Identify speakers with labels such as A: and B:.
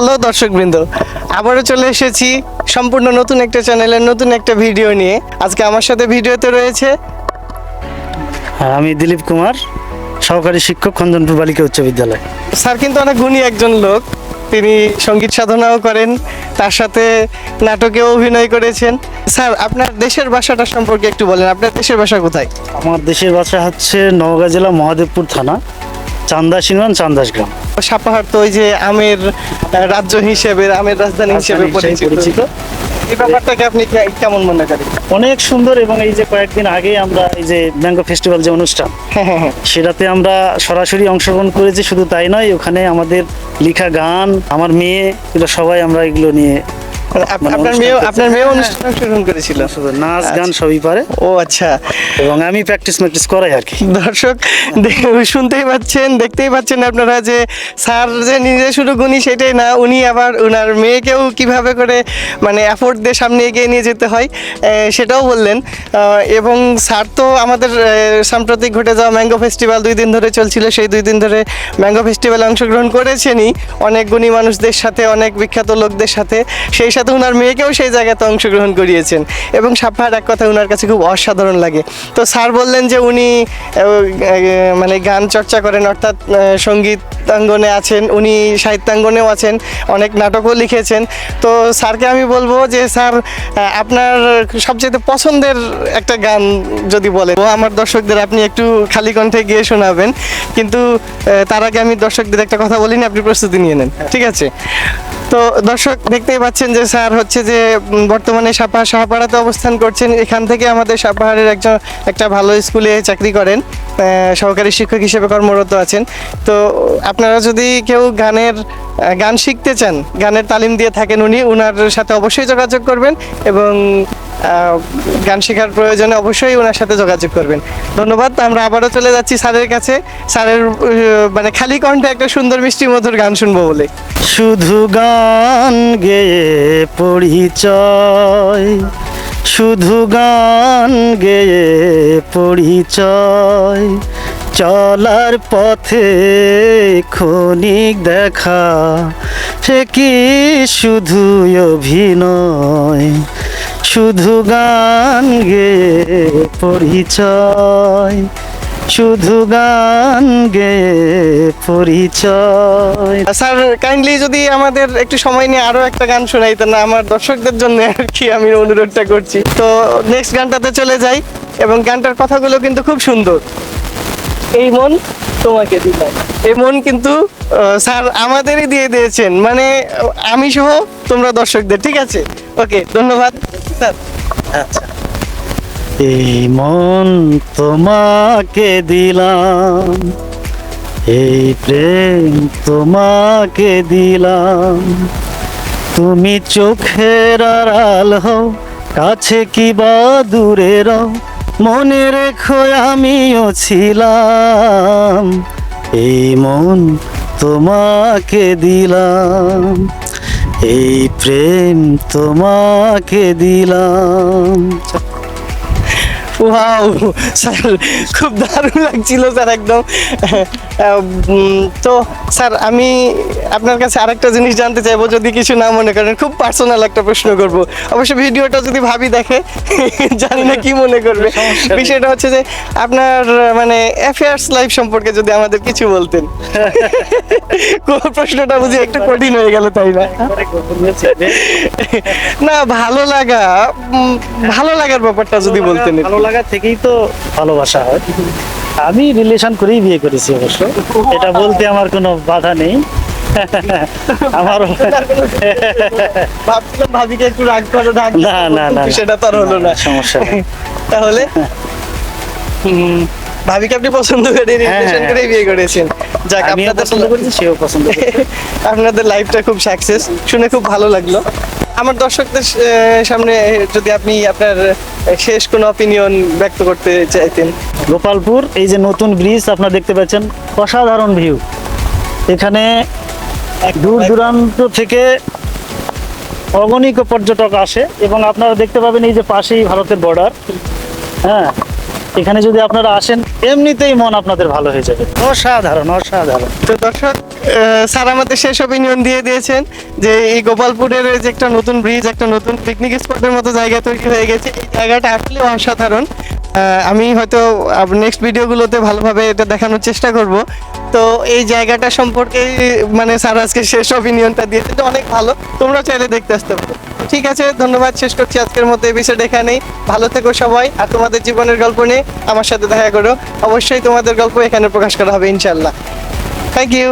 A: Hello দর্শকবৃন্দ আবারও চলে এসেছি সম্পূর্ণ নতুন একটা চ্যানেলের নতুন একটা ভিডিও নিয়ে। আজকে আমার সাথে ভিডিওতে রয়েছে
B: হ্যাঁ, আমি দিলীপ কুমার সহকারী শিক্ষক খন্দনপুর বালিকা উচ্চ বিদ্যালয়।
A: স্যার কিন্তু অনেক গুণী একজন লোক। তিনি সংগীত সাধনাও করেন তার সাথে নাটকেও অভিনয় করেছেন। স্যার আপনার দেশের ভাষাটা সম্পর্কে একটু বলেন আপনার দেশের ভাষা কোথায়?
B: আমার দেশের ভাষা হচ্ছে নওগাঁ জেলা মহাদেবপুর থানা চান্দাস ইউনিয়ন চান্দাস গ্রাম
A: সাপাহার তো ওই যে আমের রাজ্য হিসেবে আমের রাজধানী হিসেবে পরিচিত। এই ব্যাপারটাকে আপনি কেমন মনে করেন?
B: অনেক সুন্দর এবং এই যে কয়েকদিন আগে আমরা এই যে ম্যাঙ্গো ফেস্টিভ্যাল যে অনুষ্ঠান
A: হ্যাঁ হ্যাঁ হ্যাঁ।
B: সেটাতে আমরা সরাসরি অংশগ্রহণ করেছি শুধু তাই নয় ওখানে আমাদের লেখা গান আমার মেয়ে এগুলো সবাই আমরা এগুলো নিয়ে
A: আপনার
B: অনুষ্ঠান
A: মেয়ে আপনার মেয়ে অনুষ্ঠান অংশগ্রহণ করেছিল।
B: শুধু নাচ গান সবই পারে।
A: ও আচ্ছা।
B: এবং আমি প্র্যাকটিস ম্যাকটিস করাই আর কি।
A: দর্শক শুনতেই পাচ্ছেন দেখতেই পাচ্ছেন আপনারা যে স্যার যে নিজে শুধু গুণী সেটাই না উনি আবার ওনার মেয়েকেও কীভাবে করে মানে অ্যাফোর্ড দিয়ে সামনে এগিয়ে নিয়ে যেতে হয় সেটাও বললেন। এবং স্যার তো আমাদের সাম্প্রতিক ঘটে যাওয়া ম্যাঙ্গো ফেস্টিভ্যাল দুই দিন ধরে চলছিল সেই দুই দিন ধরে ম্যাঙ্গো ফেস্টিভ্যালে অংশগ্রহণ করেছেনই। অনেক গুণী মানুষদের সাথে অনেক বিখ্যাত লোকদের সাথে। সেই সাথে ওনার মেয়েকেও সেই জায়গাতে অংশগ্রহণ করিয়েছেন এবং সাফার এক কথা ওনার কাছে খুব অসাধারণ লাগে। তো স্যার বললেন যে উনি মানে গান চর্চা করেন অর্থাৎ আহ, সঙ্গীতাঙ্গনে আছেন, উনি সাহিত্যাঙ্গনেও আছেন, অনেক নাটকও লিখেছেন। তো স্যারকে আমি বলব যে, স্যার আপনার সবচেয়ে পছন্দের একটা গান যদি বলেন। আমার দর্শকদের, আপনি একটু খালি কণ্ঠে গিয়ে শোনাবেন। কিন্তু তার আগে আমি দর্শকদের একটা কথা বলিনি, আপনি প্রস্তুতি নিয়ে নেন। ঠিক আছে? তো দর্শক, দেখতেই পাচ্ছেন যে, স্যার হচ্ছে যে বর্তমানে সাপা সাহাপাড়াতে অবস্থান করছেন। এখান থেকে আমাদের সাপাহারের একজন, একটা ভালো স্কুলে চাকরি করেন। সহকারী শিক্ষক হিসেবে কর্মরত আছেন। তো আপনারা যদি কেউ গানের গান শিখতে চান, গানের তালিম দিয়ে থাকেন উনি ওনার সাথে অবশ্যই যোগাযোগ করবেন এবং গান শেখার প্রয়োজনে অবশ্যই ওনার সাথে যোগাযোগ করবেন। ধন্যবাদ, আমরা আবারও চলে যাচ্ছি স্যারের কাছে। স্যারের মানে খালি কণ্ঠে একটা সুন্দর মিষ্টি মধুর গান শুনব বলে।
B: শুধু গান গেয়ে পরিচয়, শুধু গান গেয়ে পরিচয় চলার পথে ক্ষণিক দেখা, সে কি শুধু অভিনয়, শুধু গান গেয়ে পরিচয়, শুধু গান গেয়ে পরিচয়।
A: স্যার কাইন্ডলি যদি আমাদের একটু সময় নিয়ে আরও একটা গান শোনাইতেন আমার দর্শকদের জন্য আর কি আমি অনুরোধটা করছি। তো নেক্সট গানটাতে চলে যাই, এবং গানটার কথাগুলো কিন্তু খুব সুন্দর। এই মন তোমাকে দিলাম এই মন কিন্তু স্যার আমাদেরই দিয়ে দিয়েছেন। মানে আমি সহ তোমরা দর্শকদের ঠিক আছে? ওকে ধন্যবাদ। স্যার
B: আচ্ছা। এই মন তোমাকে দিলাম এই প্রেম তোমাকে দিলাম। তুমি চোখের আড়াল হও কাছে কি বা দূরে রও মনে রেখো আমিও ছিলাম। এই মন তোমাকে দিলাম। এই প্রেম তোমাকে দিলাম।
A: ওয়াও স্যার খুব দারুণ লাগছিল স্যার একদম। তো স্যার আমি আপনার কাছে আরেকটা জিনিস জানতে চাইব যদি কিছু না মনে করেন খুব পার্সোনাল একটা প্রশ্ন করব। অবশ্য ভিডিওটা যদি ভাবি দেখে জানি না কি মনে করবে। বিষয়টা হচ্ছে যে আপনার মানে অ্যাফেয়ার্স লাইফ সম্পর্কে যদি আমাদের কিছু বলতেন। কোন প্রশ্নটা বুঝি একটু কঠিন হয়ে গেল তাই না? না ভালো লাগা ভালো লাগার ব্যাপারটা যদি বলতেন
B: ভালো লাগা থেকেই তো ভালোবাসা হয়। আমি রিলেশন করেই বিয়ে করেছি অবশ্য। এটা বলতে আমার কোনো বাধা নেই। আমার
A: ভাবছিলাম ভাবিকে একটু রাগ করে
B: না, না, না, না।
A: সেটা তো আর হলো না।
B: সমস্যা
A: তাহলে? ভাবিকে আপনি পছন্দ করে
B: হ্যাঁ,
A: রিলেশন
B: হ্যাঁ।
A: করে বিয়ে করেছেন। যাক
B: আমিও
A: আপনাদের
B: পছন্দ করেছি সেও পছন্দ
A: আপনাদের লাইফটা খুব সাকসেস শুনে খুব ভালো লাগল। আমার দর্শকদের সামনে যদি আপনি আপনার শেষ কোনো অপিনিয়ন ব্যক্ত করতে চাইতেন।
B: গোপালপুর এই যে নতুন ব্রিজ আপনারা দেখতে পাচ্ছেন অসাধারণ ভিউ এখানে দূর দূরান্ত থেকে অগণিত পর্যটক আসে এবং আপনারা দেখতে পাবেন এই যে পাশেই ভারতের বর্ডার হ্যাঁ এখানে যদি আপনারা আসেন এমনিতেই মন আপনাদের ভালো হয়ে যাবে। অসাধারণ অসাধারণ।
A: তো দর্শক স্যার আমাদের শেষ অপিনিয়ন দিয়ে দিয়েছেন যে এই গোপালপুরের যে একটা নতুন ব্রিজ একটা নতুন পিকনিক স্পটের মতো জায়গা তৈরি হয়ে গেছে। এই জায়গাটা আসলে অসাধারণ। আমি হয়তো নেক্সট ভিডিওগুলোতে ভালোভাবে এটা দেখানোর চেষ্টা করব। তো এই জায়গাটা সম্পর্কে মানে স্যার আজকে শেষ অপিনিয়নটা দিয়েছে তো অনেক ভালো। তোমরা চাইলে দেখতে আসতে পারো। ঠিক আছে, ধন্যবাদ। শেষ করছি আজকের মতো এপিসোড এখানেই। ভালো থেকো সবাই, আর তোমাদের জীবনের গল্প নিয়ে আমার সাথে দেখা করো। অবশ্যই তোমাদের গল্প এখানে প্রকাশ করা হবে ইনশাল্লাহ থ্যাংক ইউ